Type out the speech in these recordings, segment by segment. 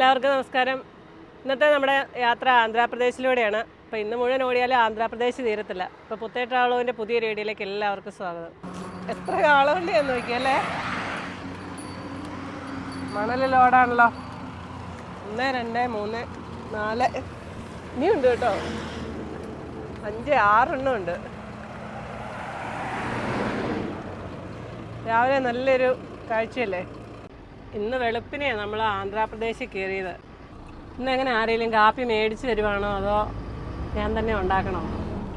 എല്ലാവർക്കും നമസ്കാരം. ഇന്നത്തെ നമ്മുടെ യാത്ര ആന്ധ്രാപ്രദേശിലൂടെയാണ്. അപ്പോൾ ഇന്ന് മുഴുവൻ ഓടിയാലും ആന്ധ്രാപ്രദേശ് തീരത്തില്ല. അപ്പോൾ പുത്തേട്ടാളുവിന്റെ പുതിയ റേഡിയോയിലേക്ക് എല്ലാവർക്കും സ്വാഗതം. എത്ര കാളുവണ്ടിയാന്ന് നോക്കിയല്ലേ മണൽ ലോഡാണല്ലോ. ഒന്ന് രണ്ട് മൂന്ന് നാല്. ഇനിയുണ്ട് കേട്ടോ. അഞ്ച് ആറെണ്ണം ഉണ്ട്. രാവിലെ നല്ലൊരു കാഴ്ചയല്ലേ? ഇന്ന് വെളുപ്പിനെയാണ് നമ്മൾ ആന്ധ്രാപ്രദേശിൽ കയറിയത്. ഇന്ന് എങ്ങനെ ആരെങ്കിലും കാപ്പി മേടിച്ച് തരുവാണോ അതോ ഞാൻ തന്നെ ഉണ്ടാക്കണോ?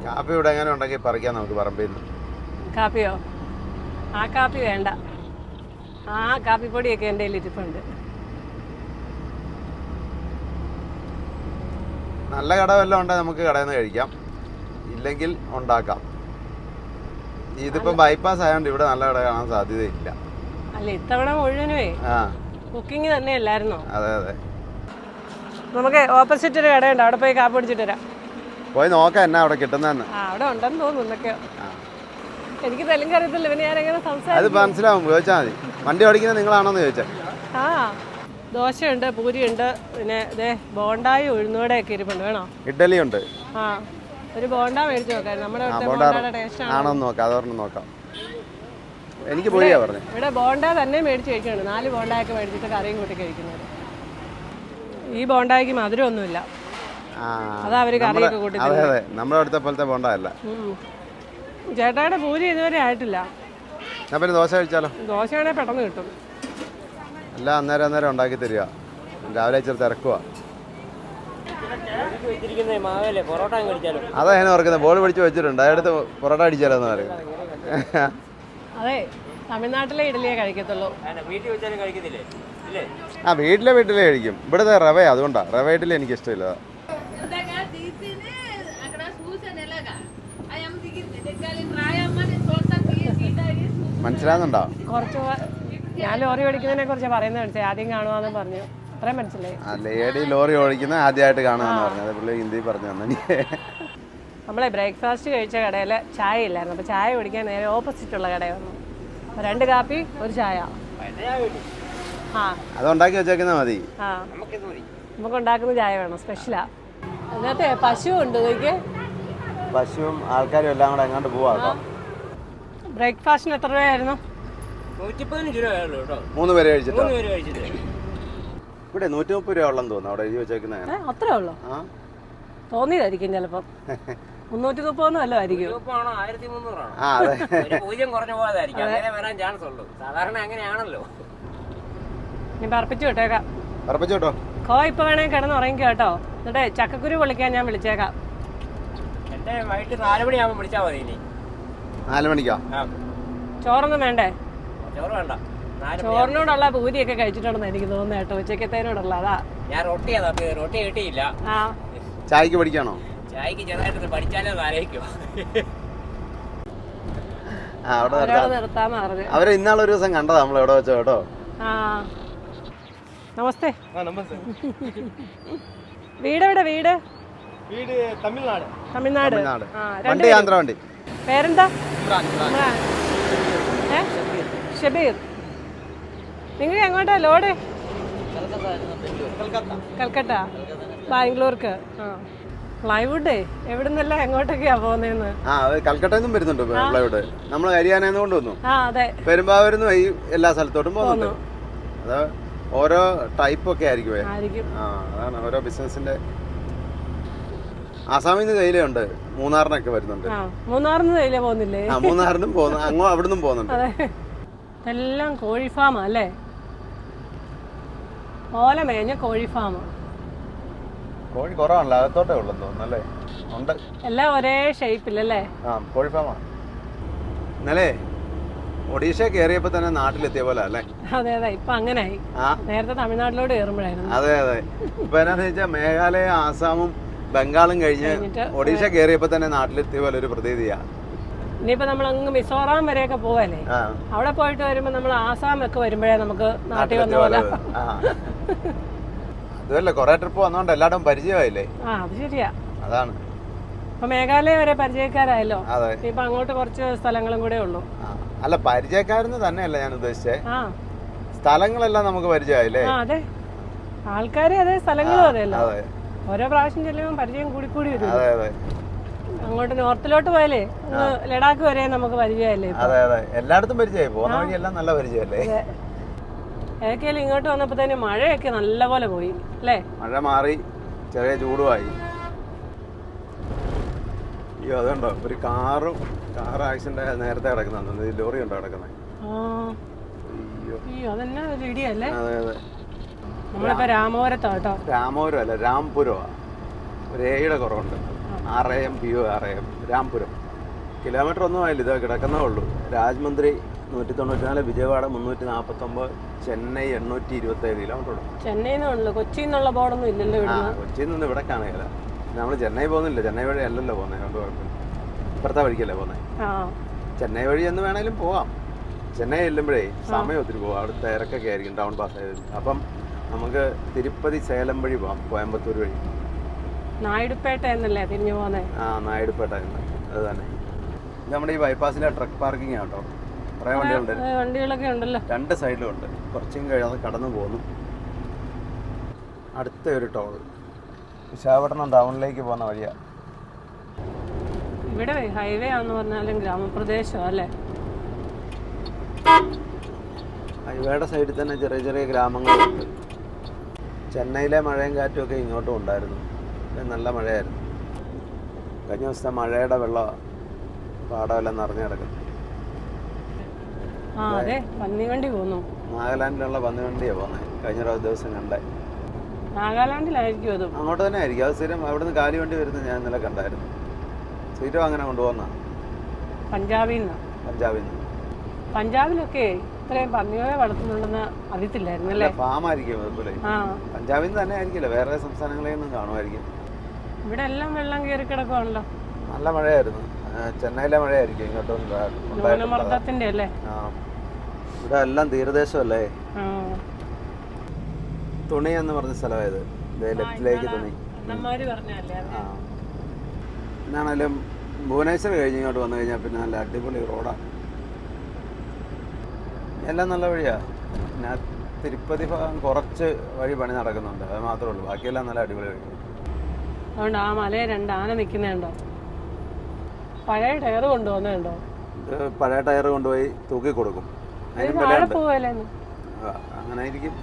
കാപ്പി ഇവിടെ എങ്ങനെ ഉണ്ടെങ്കിൽ പറിക്കാം നമുക്ക് പറമ്പിൽ നിന്ന് കാപ്പിയോ? ആ കാപ്പി വേണ്ട. ആ കാപ്പിപ്പൊടിയൊക്കെ എന്റെ കയ്യിൽ ഇരിപ്പുണ്ട്. നല്ല കട വല്ലതും ഉണ്ടെങ്കിൽ നമുക്ക് കടയിൽ നിന്ന് കഴിക്കാം. ഇല്ലെങ്കിൽ ഉണ്ടാക്കാം. ഇതിപ്പം ബൈപ്പാസ് ആയതുകൊണ്ട് ഇവിടെ നല്ല കട കാണാൻ സാധ്യതയില്ല. അല്ല ഇത്തവണ മുഴുവനുവേ. കുക്കിംഗ് തന്നെ അല്ലായിരുന്നോ അതെ അതെ. നമുക്ക് ഓപ്പോസിറ്റ് ഒരു കടയുണ്ട്. അവിടെ പോയി കാപ്പ് പിടിച്ചിട്ട് വരാം. പോയി നോക്കാം എന്നാ അവിടെ കിട്ടുന്നതെന്ന്. അവിടെ ഉണ്ടെന്ന് തോന്നുന്നു എന്തൊക്കെയോ എനിക്ക് തെലുങ്ക് അറിയത്തില്ല പിന്നെ ഞാൻ എങ്ങനെ അത് സംസാരിക്കും മനസ്സിലാവും. ചോദിച്ചാൽ മതി. വണ്ടി ഓടിക്കുന്നത് നിങ്ങളാണോന്ന് ചോദിച്ചാൽ ആ. ദോശയുണ്ട് പൂരിയുണ്ട് പിന്നെ ഇതേ ബോണ്ടായി ഉഴുന്നുവടയൊക്കെ ഇരിപ്പുണ്ട്. വേണോ? ഇഡ്ഡലി ഉണ്ട് ആ. ഒരു ബോണ്ട മേടിച്ച് നോക്കാം നമ്മുടെ ബോണ്ടയുടെ ടേസ്റ്റ് ആണോ? നോക്കാം. അതൊരെണ്ണം നോക്കാം. എനിക്ക് പോയാ പറഞ്ഞു. ഇവിടെ ബോണ്ട തന്നെ മേടിച്ച് കഴിക്കുന്നുണ്ട്. നാല് ബോണ്ടായൊക്കെ മേടിച്ചിട്ട് കറിയും കൂട്ടി കഴിക്കുന്നത് ഈ ബോണ്ടായ്ക്ക് മധുരമൊന്നുമില്ല. ആ അതാ അവർ കറിയൊക്കെ കൂട്ടി അതെ അതെ. നമ്മുടെ അടുത്ത പോലത്തെ ബോണ്ട അല്ല. ചേട്ടായുടെ പൂരി ഇതുവരെ ആയിട്ടില്ല. ഞാൻ പിന്നെ ദോശ കഴിച്ചാലോ? ദോശയാണെങ്കിൽ പെട്ടെന്ന് കിട്ടും. അല്ല അന്നേരം അന്നേരം ഉണ്ടാക്കി തരിക. രാവിലെ ഇച്ചിരി തിരക്കുക വെച്ചിരിക്കുന്ന മാവല്ലേ പൊറോട്ട കഴിച്ചാലോ? അതാ ഞാൻ ഓർക്കുന്നത് ബോൾ പിടിച്ച് വെച്ചിട്ടുണ്ട്. അതെടുത്ത് പൊറോട്ട അടിച്ചാലോ എന്ന് പറയും. അതെ തമിഴ്നാട്ടിലെ ഇഡലിയെ കഴിക്കത്തുള്ളൂ. വീട്ടിൽ വെച്ചാലും കഴിക്കത്തില്ലേ? ഇല്ലേ? ആ വീട്ടിലെ വീട്ടിലെ കഴിക്കും. ഇവിടുത്തെ റവ അതുകൊണ്ടാ. റവ ഇഡലി എനിക്ക് ഇഷ്ടമില്ല മനസ്സിലാകുന്നുണ്ടോ കുറച്ച് ഞാൻ ലോറി ഓടിക്കുന്നതിനെ കുറിച്ച് പറയുന്നത് മനസ്സിലായി. ആദ്യം കാണുവാന്ന് പറഞ്ഞു. അത്രയും മനസ്സിലായി. ലേഡി ലോറി ഓടിക്കുന്ന ആദ്യമായിട്ട് കാണുക പറഞ്ഞു. അത് ഹിന്ദി പറഞ്ഞു തന്നെ നമ്മളെ ബ്രേക്ക്ഫാസ്റ്റ് കഴിച്ച കടയിൽ ചായ ഇല്ലായിരുന്നു അപ്പോൾ ചായ കുടിക്കാൻ നേരെ ഓപ്പോസിറ്റ് ഉള്ള കടയിൽ വന്നു. അപ്പോൾ രണ്ട് കാപ്പി ഒരു ചായ. ആ. അത് ഉണ്ടാക്കി വെച്ചേക്കുന്നത് മതി. നമുക്ക് ഉണ്ടാക്കുന്ന ചായ വേണം സ്പെഷ്യലാ അതിനകത്ത് പശു ഉണ്ട് പശുവും ആൾക്കാരും എല്ലാം കൂടെ എങ്ങാണ്ട് പോവാ ബ്രേക്ക്ഫാസ്റ്റിന് എത്ര രൂപയായിരുന്നു? മൂന്ന് പേര് കഴിച്ചിട്ടോ? മൂന്ന് പേര് കഴിച്ചിട്ട്. ഇവിടെ നൂറ്റി മുപ്പത് രൂപ ഉള്ളെന്ന് തോന്നുന്നു അവിടെ എഴുതി വെച്ചേക്കുന്നത് ഏ അത്രേ ഉള്ളൂ? തോന്നിയതായിരിക്കും ചിലപ്പം. മുന്നൂറ്റി മുപ്പതൊന്നും അല്ലോ ആയിരിക്കും ഗ്രൂപ്പാണോ ആയിരത്തി മുന്നൂറാണോ ആ അതെ. ഒരു പൂജ്യം കുറഞ്ഞു അങ്ങനെ വരാൻ ചാൻസ് ഉള്ളൂ. സാധാരണ അങ്ങനെയാണല്ലോ. ഇനി പറപ്പിച്ച് വിട്ടേക്കാം. ഉറപ്പിച്ചു കേട്ടോ കോ ഇപ്പൊ വേണേ കിടന്ന് ഉറങ്ങി കേട്ടോ. എന്നിട്ട് ചക്കക്കുരു പൊളിക്കാൻ ഞാൻ വിളിച്ചേക്കാം. എന്റെ വൈകിട്ട് നാല് മണിയാകുമ്പോൾ വിളിച്ചാൽ മതി ഇനി. നാല് മണിക്കോ? ആ. ചോറൊന്നും വേണ്ടേ? ചോറ് വേണ്ട. നാല് മണി ചോറിനോടുള്ള പൂരിയൊക്കെ കഴിച്ചിട്ടുണ്ടെന്ന് എനിക്ക് തോന്നുന്നു കേട്ടോ. ഉച്ചക്കത്തേനോടുള്ള അതാ. ഞാൻ റൊട്ടിയാ തപ്പിയത്. റൊട്ടി കിട്ടിയില്ല. ആ. ചായക്ക് പഠിക്കാണോ? ചായക്ക് ചെറുതായിട്ട് പഠിച്ചാലോ ആലോചിക്കോ. അവർ ആ ഒരു ദിവസം കണ്ടതാ നമ്മൾ എവിടെ വെച്ചോ കേട്ടോ. ആ. നമസ്തേ. വീട് എവിടെ വീട്? വീട് തമിഴ്നാട്. തമിഴ്നാട്. വണ്ടി. ആന്ധ്ര വണ്ടി. പേരെന്താ? ഷബീർ. നിങ്ങൾ എങ്ങോട്ടാ? ലോഡ്? കൽക്കട്ട. ബാംഗ്ലൂർക്ക്. ആ. പ്ലൈവുഡേ? എവിടെ നിന്നല്ല എങ്ങോട്ടൊക്കെയാ പോകുന്നതെന്ന് ആ കൽക്കട്ടയിൽ നിന്നും വരുന്നുണ്ട് പ്ലൈവുഡ്. നമ്മൾ ഹരിയാനയിൽ നിന്ന് കൊണ്ടുവന്നു. ആ അതെ. പെരുമ്പാവൂരിൽ നിന്ന് ഈ എല്ലാ സ്ഥലത്തോട്ടും പോകുന്നു. അത് ഓരോ ടൈപ്പ് ഒക്കെ ആയിരിക്കും. ആ അതാണ് ഓരോ ബിസിനസിന്റെ ആസാമിൽ നിന്ന് മൂന്നാറിനൊക്കെ വരുന്നുണ്ട്. തേയില പോകുന്നില്ലേ? ആ മൂന്നാറിനും പോകുന്നു. അങ്ങോ അവിടുന്ന് പോകുന്നുണ്ട്. ഇതെല്ലാം കോഴി ഫാമാ അല്ലേ? ഓല മേഞ്ഞ കോഴി ഫാം കോഴി കുറവാണല്ലോ അകത്തോട്ടേ ഉള്ളു തോന്നുന്നല്ലേ ഉണ്ട്. എല്ലാം ഒരേ ഷേപ്പിലല്ലേ ആ കോഴി ഫാമാ ഇന്നലെ ഒഡീഷ കേറിയപ്പോ തന്നെ നാട്ടിലെത്തിയ പോലെ അല്ലേ? അതെ അതെ ഇപ്പൊ അങ്ങനായി. നേരത്തെ തമിഴ്നാട്ടിലോട്ട് കയറുമ്പോഴായിരുന്നു അതെ അതെ. ഇപ്പൊ എന്നാന്ന് വെച്ചാൽ മേഘാലയ ആസാമും ബംഗാളും കഴിഞ്ഞ് ഒഡീഷ കേറിയപ്പോ തന്നെ നാട്ടിലെത്തിയ പോലെ ഒരു പ്രതീതിയാ. ഇനിയിപ്പോ നമ്മൾ അങ്ങ് മിസോറാം വരെയൊക്കെ പോവല്ലേ? അവിടെ പോയിട്ട് വരുമ്പോ നമ്മൾ ആസാം ഒക്കെ വരുമ്പോഴേ നമുക്ക് നാട്ടിൽ വന്ന പോലെ അതുമല്ല കൊറേ ട്രിപ്പ് വന്നോണ്ട് എല്ലായിടും പരിചയമായില്ലേ? ആ അത് ശരിയാ. അതാണ്. ഇപ്പൊ മേഘാലയ വരെ പരിചയക്കാരായല്ലോ? അതെ. ഇപ്പൊ അങ്ങോട്ട് കുറച്ച് സ്ഥലങ്ങളും കൂടെ ഉള്ളൂ. ആ. അല്ല പരിചയക്കാരെന്ന് തന്നെയല്ല ഞാൻ ഉദ്ദേശിച്ചേ. ആ. സ്ഥലങ്ങളെല്ലാം നമുക്ക് പരിചയമായില്ലേ? ആ അതെ. ആൾക്കാരെ അതെ സ്ഥലങ്ങളും അതെല്ലാം അതെ. ഓരോ പ്രാവശ്യം ചെല്ലുമ്പോൾ പരിചയം കൂടി കൂടി വരും. അതെ അതെ. അങ്ങോട്ട് നോർത്തിലോട്ട് പോയാലേ ഒന്ന് ലഡാക്ക് വരെ നമുക്ക് പരിചയമല്ലേ അതെ അതെ. എല്ലായിടത്തും പരിചയമായി. പോകുന്ന വഴി എല്ലാം നല്ല പരിചയമല്ലേ ഏതൊക്കെയാലും ഇങ്ങോട്ട് വന്നപ്പോഴത്തേന് മഴയൊക്കെ നല്ലപോലെ പോയി അല്ലേ? മഴ മാറി ചെറിയ ചൂടുമായി. അയ്യോ അതുണ്ടോ? ഒരു കാറും കാർ ആക്സിഡന്റ് നേരത്തെ കിടക്കുന്നുണ്ട്. ലോറി ഉണ്ടോ കിടക്കുന്നത് അയ്യോ. അതെന്നാ ഒരു ഇടിയല്ലേ? അതെ അതെ. നമ്മളിപ്പോ രാമപുരത്താ കേട്ടോ. രാമപുരം അല്ല രാംപുരമാണ് ഒരു ഏയുടെ കുറവുണ്ട്. R A M P O R M Rampuram. Kilometre ഒന്നും ആയില്ല ഇതാ കിടക്കുന്നേ ഉള്ളൂ. രാജ്മന്ത്രി നൂറ്റി തൊണ്ണൂറ്റിനാല് വിജയവാഡ മുന്നൂറ്റി നാൽപ്പത്തൊമ്പത് ചെന്നൈ എണ്ണൂറ്റി ഇരുപത്തേഴ് കിലോമീറ്റർ ചെന്നൈ ചെന്നൈയിൽ നിന്നുള്ളു കൊച്ചിയിൽ നിന്നുള്ള ബോർഡൊന്നും ഇല്ലല്ലോ ആ ഇവിടുന്ന്. കൊച്ചിയിൽ നിന്ന് ഇവിടെ കാണുകയില്ല. നമ്മൾ ചെന്നൈ പോകുന്നില്ല. ചെന്നൈ വഴി അല്ലല്ലോ പോകുന്നത് അതുകൊണ്ട് കുഴപ്പമില്ല ഇപ്പുറത്തെ വഴിക്കല്ലേ പോകുന്നത്. ആ. ചെന്നൈ വഴി എന്ന് വേണേലും പോവാം. ചെന്നൈ ചെല്ലുമ്പോഴേ സമയം ഒത്തിരി പോവാം. അവിടെ തിരക്കൊക്കെ ആയിരിക്കും ടൗൺ പാസ് ആയത് അപ്പം നമുക്ക് തിരുപ്പതി സേലം വഴി പോവാം കോയമ്പത്തൂർ വഴി. നായിടുപേട്ട എന്നല്ലേ തിരിഞ്ഞു പോകുന്നത് ആ നായിടുപേട്ട അത് തന്നെ. നമ്മുടെ ഈ ബൈപ്പാസിലെ ട്രക്ക് പാർക്കിംഗ് ആട്ടോ കുറേ വണ്ടികളുണ്ട്. വണ്ടികളൊക്കെ ഉണ്ടല്ലോ. രണ്ട് സൈഡിലും ഉണ്ട്. കുറച്ചും കഴിയാതെ കടന്നു പോകുന്നു. അടുത്ത ഒരു ടോൾ. വിശാഖപട്ടണം ടൗണിലേക്ക് പോകുന്ന വഴിയാ. ഇവിടെ ഹൈവേ ആണെന്ന് പറഞ്ഞാലും ഗ്രാമപ്രദേശം അല്ലേ? ഹൈവേയുടെ സൈഡിൽ തന്നെ ചെറിയ ചെറിയ ഗ്രാമങ്ങളുണ്ട്. ചെന്നൈയിലെ മഴയും കാറ്റും ഒക്കെ ഇങ്ങോട്ടും ഉണ്ടായിരുന്നു. നല്ല മഴയായിരുന്നു. കഴിഞ്ഞ ദിവസത്തെ മഴയുടെ വെള്ളം പാടമെല്ലാം നിറഞ്ഞു കിടക്കുന്നു. ആ അതെ. പന്നിവണ്ടി പോന്നു. നാഗാലാൻഡിലുള്ള പന്നിവണ്ടിയാ പോകുന്നത് കഴിഞ്ഞ ദിവസം കണ്ടേ. നാഗാലാൻഡിലായിരിക്കും അതും. അങ്ങോട്ട് തന്നെ ആയിരിക്കും. അത് സ്ഥിരം നിന്ന് കാലി വണ്ടി വരുന്നത് ഞാൻ ഇന്നലെ കണ്ടായിരുന്നു. സ്ഥിരം അങ്ങനെ കൊണ്ടുപോകുന്ന? പഞ്ചാബിൽ നിന്ന്. പഞ്ചാബിൽ നിന്ന്. പഞ്ചാബിലൊക്കെ ഇത്രയും പന്നികളെ വളർത്തുന്നുണ്ടെന്ന് അറിയത്തില്ലായിരുന്നു അല്ലേ? ഫാം ആയിരിക്കും പഞ്ചാബിൽ നിന്ന് തന്നെ ആയിരിക്കില്ല. വേറെ സംസ്ഥാനങ്ങളിൽ നിന്നും കാണുമായിരിക്കും. ഇവിടെ എല്ലാം വെള്ളം കയറി കിടക്കുവാണല്ലോ. നല്ല മഴയായിരുന്നു. ചെന്നൈയിലെ മഴയായിരിക്കും ഇങ്ങോട്ടും അല്ലേ? ഇവിടെ എല്ലാം തീരദേശമല്ലേ? തുണി എന്ന് പറഞ്ഞ സ്ഥലമായത്. ലെഫ്റ്റിലേക്ക് തുണി. എന്നാണേലും ഭുവനേശ്വർ കഴിഞ്ഞ് ഇങ്ങോട്ട് വന്നു കഴിഞ്ഞാൽ പിന്നെ നല്ല അടിപൊളി റോഡാണ് എല്ലാം നല്ല വഴിയാ. പിന്നെ തിരുപ്പതി ഭാഗം കുറച്ച് വഴി പണി നടക്കുന്നുണ്ട്. അത് മാത്രമേ ഉള്ളൂ. ബാക്കിയെല്ലാം നല്ല അടിപൊളി വഴി. അതുകൊണ്ട് ആ മലയെ രണ്ട് ആന നിൽക്കുന്നുണ്ടോ പഴയ ടയർ കൊണ്ടുവന്നുണ്ടോ പഴയ ടയർ കൊണ്ടുപോയി തൂക്കി കൊടുക്കും. അതിനും താഴെ വിലയുണ്ട്. പോവല്ലേന്ന് ആ, അങ്ങനെ ആയിരിക്കും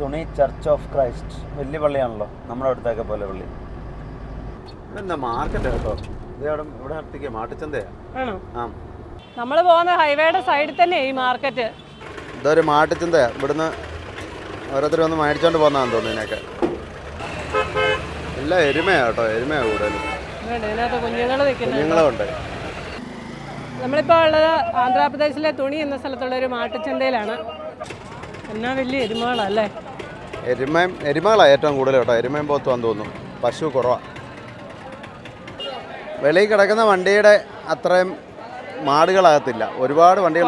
തുണി ചർച്ച് ഓഫ് ക്രൈസ്റ്റ് വലിയ പള്ളിയാണല്ലോ. നമ്മുടെ അടുത്തൊക്കെ പോലെ പള്ളി. ഇതെന്താ മാർക്കറ്റ് കേട്ടോ? ഇവിടെ ഇവിടെ അടുത്തേക്ക്? മാട്ടുച്ചന്തയാ ആണോ? ആ. നമ്മൾ പോകുന്ന ഹൈവേയുടെ സൈഡിൽ തന്നെ ഈ മാർക്കറ്റ്. ഇതൊരു മാട്ടിച്ചന്തയാ ഇവിടുന്ന് ഓരോരുത്തർ വന്ന് മേടിച്ചോണ്ട് പോന്നാന്ന് തോന്നുന്നു ഇതിനൊക്കെ. എല്ലാം എരുമയാട്ടോ എരുമയാ കൂടുതലും. വേണ്ട നമ്മളിപ്പോ കുഞ്ഞുങ്ങൾ നിൽക്കുന്നത് കുഞ്ഞുങ്ങളും ഉണ്ട് നമ്മളിപ്പോൾ ഉള്ളത് ആന്ധ്രാപ്രദേശിലെ തുണി എന്ന സ്ഥലത്തുള്ള ഒരു മാട്ടുചന്തയിലാണ്. എന്നാ വലിയ എരുമകളല്ലേ? എരുമയും എരുമാള ഏറ്റവും കൂടുതൽ കേട്ടോ. എരുമയും പോത്തുവാന്ന് തോന്നുന്നു. പശു കുറവാ. വെളിയിൽ കിടക്കുന്ന വണ്ടിയുടെ അത്രയും മാടുകളാകത്തില്ല. ഒരുപാട് വണ്ടികൾ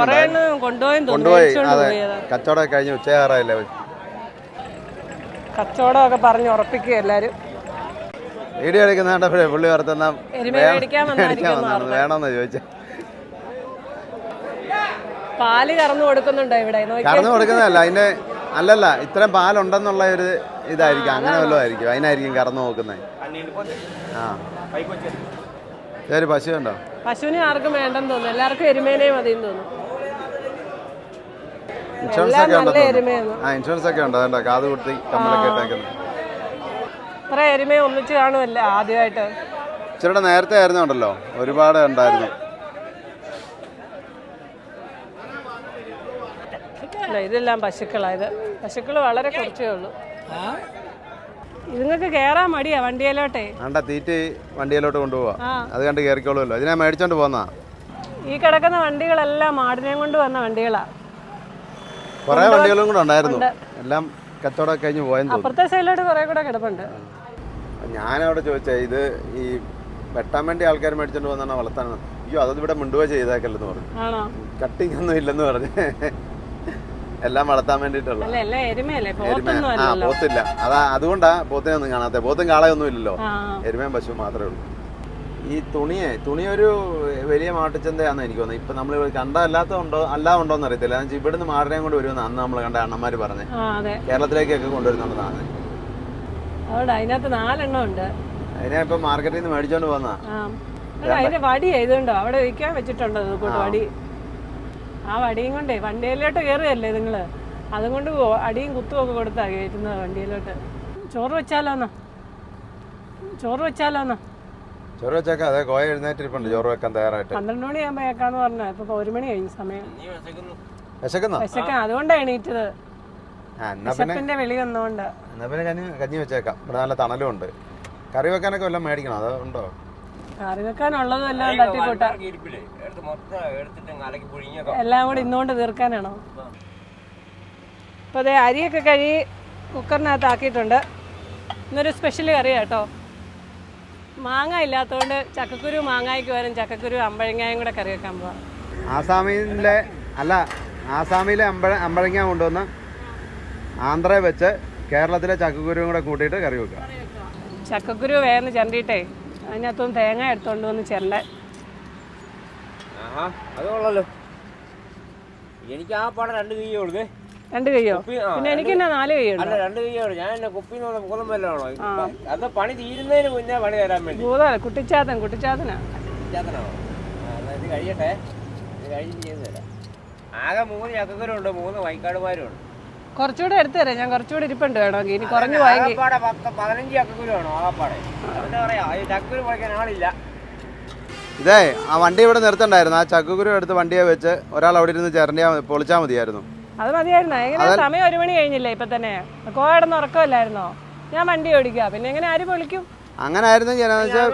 കൊണ്ടുപോയി അതെ. കച്ചവടം കഴിഞ്ഞ് ഉച്ചയാറായില്ലേ? കച്ചവടമൊക്കെ പറഞ്ഞ് ഉറപ്പിക്കുക എല്ലാവരും വീഡിയോ എടുക്കുന്ന കണ്ടപ്പോഴേ പുള്ളി വന്നാണ്. വേണമെന്ന് ചോദിച്ചേ. പാൽ കറന്നു കൊടുക്കുന്നുണ്ടോ ഇവിടെ? കറന്നു കൊടുക്കുന്നതല്ല അതിന്റെ അല്ലല്ല ഇത്രയും പാലുണ്ടെന്നുള്ള ഒരു ഇതായിരിക്കും. അങ്ങനെ വല്ലതും ആയിരിക്കും അതിനായിരിക്കും കറന്നു നോക്കുന്നത് ആ. ശരി പശു ഉണ്ടോ? പശുവിന് ആർക്കും വേണ്ടെന്ന് തോന്നുന്നു. എല്ലാവർക്കും എരുമേനെ മതി തോന്നുന്നു. ഇൻഷുറൻസ് ഒക്കെ ഉണ്ടോ ആ ഇൻഷുറൻസ് ഒക്കെ ഉണ്ടോ? കാത് കുത്തി കമ്മലൊക്കെ ഇട്ടേക്കുന്നത് ഇത്ര എരുമ ഒന്നിച്ച് കാണുമല്ലേ ആദ്യമായിട്ട്. ഇച്ചിരിയുടെ നേരത്തെ ആയിരുന്നു ഉണ്ടല്ലോ ഒരുപാട് ഉണ്ടായിരുന്നു. അല്ല ഇതെല്ലാം പശുക്കളായത് പശുക്കൾ വളരെ കുറച്ചേ ഉള്ളൂ. ഇതുങ്ങൾക്ക് കേറാൻ മടിയാ വണ്ടിയിലോട്ടെ. വേണ്ട തീറ്റി വണ്ടിയിലോട്ട് കൊണ്ടുപോവാ. ആ. അത് കണ്ട് കയറിക്കോളുമല്ലോ ഇതിനെ മേടിച്ചോണ്ട് പോന്നാ. ഈ കിടക്കുന്ന വണ്ടികളെല്ലാം ആടിനെയും കൊണ്ട് വന്ന വണ്ടികളാ. കുറേ വണ്ടികളും കൂടെ ഉണ്ടായിരുന്നു. എല്ലാം കച്ചവടം കഴിഞ്ഞ് പോയെന്ന് തോന്നുന്നു. അപ്പുറത്തെ സൈഡിലോട്ട് കുറെ കൂടെ കിടപ്പുണ്ട്. ഞാനവിടെ ചോദിച്ചേ ഇത് ഈ വെട്ടാൻ വേണ്ടി ആൾക്കാർ മേടിച്ചോണ്ട് വന്നാണ് വളർത്താൻ അയ്യോ അതൊന്നും ഇവിടെ മിണ്ടുക ചെയ്തേക്കല്ലെന്ന് പറഞ്ഞു. കട്ടിങ് ഒന്നും ഇല്ലെന്ന് പറഞ്ഞു. എല്ലാം വളർത്താൻ വേണ്ടിട്ടുള്ള ആ പോത്തില്ല. അതാ അതുകൊണ്ടാ പോത്തിനെ ഒന്നും കാണാത്ത പോത്തും കാളയൊന്നും ഇല്ലല്ലോ. എരുമയും പശു മാത്രമേ ഉള്ളൂ. ഈ തുണിയെ തുണി ഒരു വലിയ മാട്ടിച്ചന്തയാണെന്ന് എനിക്ക് തോന്നുന്നത് ഇപ്പൊ നമ്മൾ കണ്ടല്ലാത്ത ഉണ്ടോ അല്ലാ ഉണ്ടോന്ന് അറിയത്തില്ല. എന്ന് വെച്ചാൽ ഇവിടുന്ന് മാറിനെയും കൊണ്ട് വരുമെന്ന് അന്ന് നമ്മൾ കണ്ട അണ്ണന്മാര് പറഞ്ഞ്. കേരളത്തിലേക്കൊക്കെ കൊണ്ടുവരുന്നുണ്ടെന്നാണ് അതുകൊണ്ട് അതിനകത്ത് നാലെണ്ണം ഉണ്ട്. അതിനെ ഇപ്പൊ മാർക്കറ്റിൽ നിന്ന് മേടിച്ചോണ്ട് പോന്നാ. അതിന്റെ വടി ചെയ്തുണ്ടോ അവിടെ വിൽക്കാൻ വെച്ചിട്ടുണ്ടോ അത് വടി. ആ വടിയും കൊണ്ടേ വണ്ടിയിലോട്ട് കയറുകയല്ലേ നിങ്ങൾ? അതും കൊണ്ട് അടിയും കുത്തും ഒക്കെ കൊടുത്താ കയറ്റുന്നത് വണ്ടിയിലോട്ട്. ചോറ് വെച്ചാലോന്നാ ചോറ് വെച്ചാലോന്നാ ചോറ് വെച്ചേക്കാം. അതെ കോയ എഴുന്നേറ്റിരിപ്പുണ്ട്. ചോറ് വെക്കാൻ തയ്യാറായിട്ട്. പന്ത്രണ്ട് മണിയാകുമ്പോ ഏക്കാന്ന് പറഞ്ഞ ഇപ്പൊ ഒരു മണി കഴിഞ്ഞു സമയം. നീ വിശക്കുന്നു. വിശക്കുന്നോ? അതുകൊണ്ടാണ് എണീറ്റത്. വിശപ്പിന്റെ വെളി വന്നോണ്ട്. എന്നാ പിന്നെ കഞ്ഞി കഞ്ഞി വെച്ചേക്കാം. ഇവിടെ നല്ല തണലും ഉണ്ട് കറി വെക്കാനൊക്കെ വല്ലതും മേടിക്കണം? അത് ഉണ്ടോ? കറി വെക്കാനുള്ളതും എല്ലാം തട്ടിക്കൂട്ട. എല്ലാം കൂടി ഇന്നുകൊണ്ട് തീർക്കാനാണോ? അപ്പോൾ അതെ അരിയൊക്കെ കഴുകി കുക്കറിനകത്ത് ആക്കിയിട്ടുണ്ട് ഇന്നൊരു സ്പെഷ്യൽ കറിയാ കേട്ടോ. മാങ്ങ ഇല്ലാത്തതുകൊണ്ട് ചക്കക്കുരു മാങ്ങായ്ക്ക് വരും ചക്കക്കുരു അമ്പഴങ്ങായും കൂടെ കറി വെക്കാൻ പോവാം. ആസാമിലെ അല്ല ആസാമിലെ അമ്പഴ അമ്പഴങ്ങ കൊണ്ടുവന്ന് ആന്ധ്രയെ വെച്ച് കേരളത്തിലെ ചക്കക്കുരുവും കൂടെ കൂട്ടിയിട്ട് കറി വെക്കുക. ചക്കക്കുരു വേഗം ചിരണ്ടിയിട്ടേ അതിനകത്തൊന്ന് തേങ്ങ എടുത്തോണ്ട് വന്ന് ചിരണ്ട. ആഹാ അത് കൊള്ളല്ലോ എനിക്ക് ആ പാടെ രണ്ട് കൈ കൊടുക്കേ രണ്ട് കയ്യോ പിന്നെ എനിക്ക് എന്നാ നാല് കൈയുണ്ട് അല്ല രണ്ട് കയ്യോ ഞാൻ എന്നെ കുപ്പിന്ന് പറഞ്ഞ ഭൂതം വല്ലതാണോ? അത് പണി തീരുന്നതിന് മുന്നേ പണി തരാൻ വേണ്ടി. ഭൂതമല്ല കുട്ടിച്ചാത്തൻ കുട്ടിച്ചാത്തനാ. ആ, ഇത് കഴിയട്ടെ. ഇത് കഴിഞ്ഞ് ചെയ്ത് തരാം. ആകെ മൂന്ന് ചക്കക്കുരുണ്ട് മൂന്ന് വൈക്കാടുമാരും ഉണ്ട് കുറച്ചുകൂടെ എടുത്തു തരാം. ഞാൻ കുറച്ചുകൂടെ ഇരിപ്പുണ്ട് വേണമെങ്കിൽ. ഇനി കുറഞ്ഞു പോയെങ്കിൽ. ആകപ്പാടെ പത്ത് പതിനഞ്ച് ചക്കക്കുരു വേണോ? ആകപ്പാടെ. എന്താ പറയാ ഈ ചക്കക്കുരു പൊളിക്കാൻ ആളില്ല. ഇതേ ആ വണ്ടി ഇവിടെ നിർത്തണ്ടായിരുന്നു. ആ ചക്കക്കുരു എടുത്ത് വണ്ടിയെ വെച്ച് ഒരാൾ അവിടെ ഇരുന്ന് ചിരണ്ടിയാ പൊളിച്ചാൽ മതിയായിരുന്നു. അത് മതിയായിരുന്നു. എങ്ങനെ സമയം ഒരു മണി കഴിഞ്ഞില്ലേ ഇപ്പൊ തന്നെ? കോടന്ന് ഉറക്കമല്ലായിരുന്നോ? ഞാൻ വണ്ടി ഓടിക്കുക. പിന്നെ എങ്ങനെ ആര് പൊളിക്കും? അങ്ങനെ ആയിരുന്നു ഞാൻ വെച്ചാൽ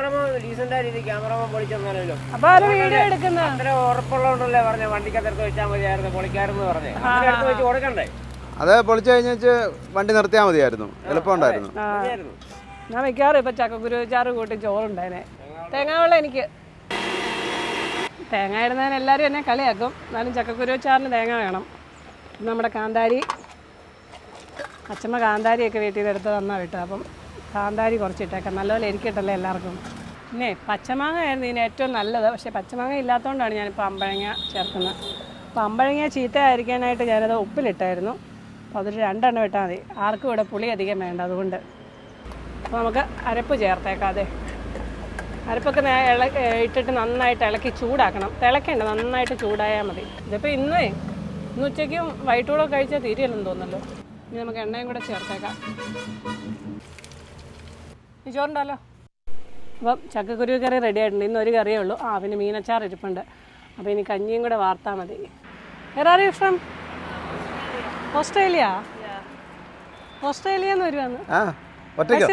അപ്പൊ ആര് വീഡിയോ എടുക്കുന്ന അത്ര ഉറപ്പുള്ളതുകൊണ്ടല്ലേ പറഞ്ഞ വണ്ടിക്കകത്ത് വെച്ചാൽ മതിയായിരുന്നു പൊളിക്കാരെന്ന് പറഞ്ഞു. അങ്ങനെ അടുത്ത് വെച്ച് കൊടുക്കണ്ടേ? അത് പൊളിച്ചു കഴിഞ്ഞാൽ വണ്ടി നിർത്തിയാൽ മതിയായിരുന്നു. എളുപ്പമുണ്ടായിരുന്നു ഞാൻ വെക്കാറ് ഇപ്പൊ ചക്കക്കുരു ചാറ് കൂട്ടി ചോറുണ്ടായനെ തേങ്ങാവെള്ളം എനിക്ക്. തേങ്ങ ഇടുന്നതിന് എല്ലാവരും എന്നെ കളിയാക്കും. എന്നാലും ചക്കക്കുരു ചാറിന് തേങ്ങ വേണം. നമ്മുടെ കാന്താരി അച്ഛമ്മ കാന്താരിയൊക്കെ വീട്ടിൽ നിന്ന് എടുത്ത് തന്നാ വിട്ടു അപ്പം കാന്താരി കുറച്ചിട്ടേക്കാം. നല്ലപോലെ എരിക്കട്ടല്ലേ എല്ലാവർക്കും. പിന്നെ പച്ചമാങ്ങ ആയിരുന്നു ഇതിന് ഏറ്റവും നല്ലത്. പക്ഷേ പച്ചമാങ്ങ ഇല്ലാത്തതുകൊണ്ടാണ് ഞാനിപ്പോൾ അമ്പഴങ്ങ ചേർക്കുന്നത്. അപ്പോൾ അമ്പഴങ്ങ ചീത്തയായിരിക്കാനായിട്ട് ഞാനത് ഉപ്പിലിട്ടായിരുന്നു. അതൊരു രണ്ടെണ്ണം ഇട്ടാൽ മതി. ആർക്കും ഇവിടെ പുളി അധികം വേണ്ട അതുകൊണ്ട്. അപ്പോൾ നമുക്ക് അരപ്പ് ചേർത്തേക്കാം അതെ. അരപ്പൊക്കെ ഇട്ടിട്ട് നന്നായിട്ട് ഇളക്കി ചൂടാക്കണം. തിളക്കേണ്ട നന്നായിട്ട് ചൂടായാൽ മതി. ഇതിപ്പോൾ ഇന്നേ ഇന്ന് ഉച്ചയ്ക്കും വൈകിട്ടൂടെ കഴിച്ചാൽ തീരെയല്ലെന്ന് തോന്നുന്നല്ലോ ഇനി നമുക്ക് എണ്ണയും കൂടെ ചേർത്തേക്കാം. ഈ ചോറുണ്ടല്ലോ അപ്പം ചക്കക്കുരു കറി റെഡി ആയിട്ടുണ്ട്. ഇന്ന് ഒരു കറിയേ ഉള്ളൂ. ആ പിന്നെ മീനച്ചാർ ഇരിപ്പുണ്ട്. അപ്പോൾ ഇനി കഞ്ഞിയും കൂടെ വാർത്താൽ മതി. വേറെ ആരും ഇഷ്ടം ഓസ്ട്രേലിയ? ഓസ്ട്രേലിയ എന്ന് വരുവാന്ന്. ആ ഒറ്റയ്ക്കോ?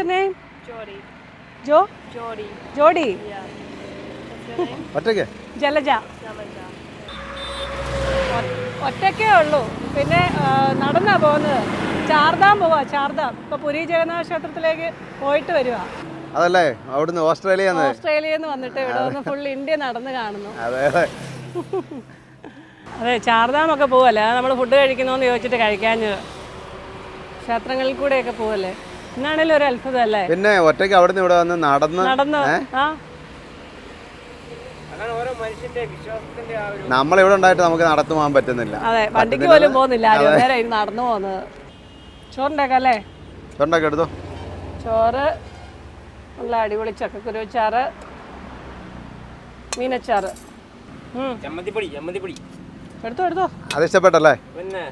ജോ? ജോഡി. ഒറ്റയ്ക്ക്? ജലജ. ഒറ്റക്കേ ഒറ്റയ്ക്കേ ഉള്ളൂ. പിന്നെ നടന്നാ പോകുന്നത് ചാർദാം പോവാ ചാർദാം ഇപ്പൊ പുരി ജഗന്നാഥ ക്ഷേത്രത്തിലേക്ക് പോയിട്ട് വരുക അതല്ലേ? അവിടുന്ന് ഓസ്ട്രേലിയ ഓസ്ട്രേലിയ വന്നിട്ട് ഇവിടെ വന്ന് ഫുൾ ഇന്ത്യ നടന്ന് കാണുന്നു. അതെ. അതെ അതെ ചാർദാമൊക്കെ പോവല്ലേ നമ്മൾ ഫുഡ് കഴിക്കുന്നോന്ന് ചോദിച്ചിട്ട് കഴിക്കാഞ്ഞത് ക്ഷേത്രങ്ങളിൽ കൂടെയൊക്കെ പോവല്ലേ? ഇന്നാണെങ്കിലും ഒരു അത്ഭുതം അല്ലേ? പിന്നെ ഒറ്റയ്ക്ക് അവിടുന്ന് ഇവിടെ വന്ന് നടന്ന് നടന്ന് ആ. ഓരോ മനുഷ്യന്റെ വിശ്വാസത്തിന്റെ ആ ഒരു നമ്മളിവിടെ ഉണ്ടായിട്ട് നമുക്ക് നടന്നു പോകാൻ പറ്റുന്നില്ല. അതെ വണ്ടിക്ക് പോലും പോകുന്നില്ല. ആരും നേരെ ഇന്ന് നടന്നു പോകുന്നത് ചോറുണ്ടാക്കാം അല്ലേ? ചോറുണ്ടാക്കി എടുത്തോ? ചോറ് നല്ല അടിപൊളി ചക്കക്കുരു ചാറ് മീനച്ചാറ്. ചമ്മന്തിപ്പൊടി ചമ്മന്തിപ്പൊടി എടുത്തോ എടുത്തോ. അത് ഇഷ്ടപ്പെട്ടല്ലേ? പിന്നെ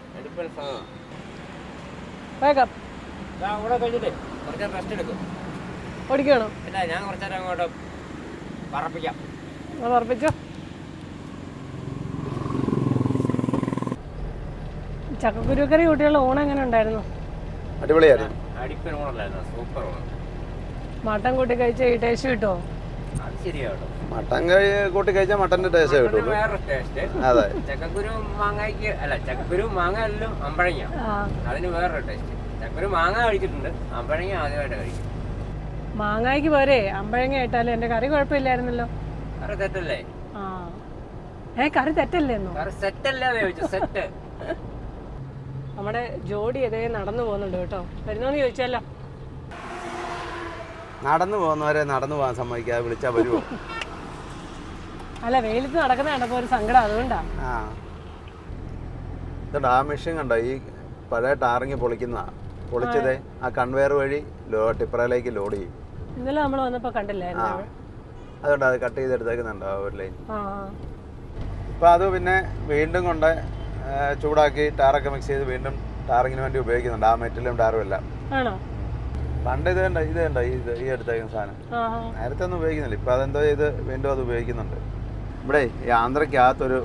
ഓടിക്കണോ? ഞാൻ കുറച്ചേരം അങ്ങോട്ട് പറപ്പിക്കാം. അത് ഉറപ്പിച്ചോ ചക്കക്കുരു കറി കുട്ടികളുടെ ഊണ് എങ്ങനെ ഉണ്ടായിരുന്നു? അടിപൊളിയായിരുന്നു. മട്ടൻ കൂട്ടി കഴിച്ച ഈ ടേസ്റ്റ് കിട്ടുമോ അത് ശരിയാട്ടോ മട്ടൻ കഴി കൂട്ടി കഴിച്ചാൽ മട്ടന്റെ ടേസ്റ്റ് കിട്ടുള്ളൂ. ടേസ്റ്റ് അതെ. ചക്കക്കുരു മാങ്ങയ്ക്ക് അല്ല ചക്കക്കുരു മാങ്ങ എല്ലാം അമ്പഴങ്ങ. ആ. അതിന് വേറൊരു ടേസ്റ്റ് ചക്കക്കുരു മാങ്ങ കഴിച്ചിട്ടുണ്ട്. അമ്പഴങ്ങ ആദ്യമായിട്ട് കഴിക്കും. മാങ്ങായ്ക്ക് പോരെ അമ്പഴങ്ങ ഇട്ടാലും എന്റെ കറി കുഴപ്പമില്ലായിരുന്നല്ലോ. കറി തെറ്റല്ലേ? ആ. ഏ കറി തെറ്റല്ലേ സെറ്റ്. നമ്മുടെ ജോഡി ഇതേ നടന്നു പോകുന്നുണ്ട് കേട്ടോ. വരുന്നോന്ന് ചോദിച്ചല്ലോ നടന്നു പോകുന്നവരെ നടന്നു പോകാൻ സമ്മതിക്കാതെ വിളിച്ചാൽ വരുമോ അല്ല വെയിലത്ത് നടക്കുന്ന കണ്ടപ്പോൾ ഒരു സങ്കടം അതുകൊണ്ടാ. ആ. ഇതുണ്ട് ആ മെഷീൻ കണ്ടോ? ഈ പഴയ ടാറിങ് പൊളിക്കുന്ന പൊളിച്ചത് ആ കൺവെയർ വഴി ലോ ടിപ്പറയിലേക്ക് ലോഡ് ചെയ്യും. ഇന്നലെ നമ്മൾ വന്നപ്പോൾ ആ. കണ്ടില്ലായിരുന്നു അതുകൊണ്ട് അത് കട്ട് ചെയ്തെടുത്തേക്കുന്നുണ്ടോ ആ ഒരു ലൈൻ ആ ഇപ്പം അത് പിന്നെ വീണ്ടും കൊണ്ട് ആ, ചൂടാക്കി ടാറൊക്കെ മിക്സ് ചെയ്ത് വീണ്ടും ടാറിങ്ങിന് വേണ്ടി ഉപയോഗിക്കുന്നുണ്ട്. ആ മെറ്റലും ടാറും എല്ലാം. ആണോ? പണ്ട് ഇത് കണ്ട? ഇത് കണ്ട? ഈ ഇത് ഈ എടുത്തേക്കുന്ന സാധനം. ആ നേരത്തെ ഒന്നും ഉപയോഗിക്കുന്നില്ല. ഇപ്പം അതെന്തോ ചെയ്ത് വീണ്ടും അത് ഉപയോഗിക്കുന്നുണ്ട്. ഇവിടെ ഈ ആന്ധ്രയ്ക്കകത്തൊരു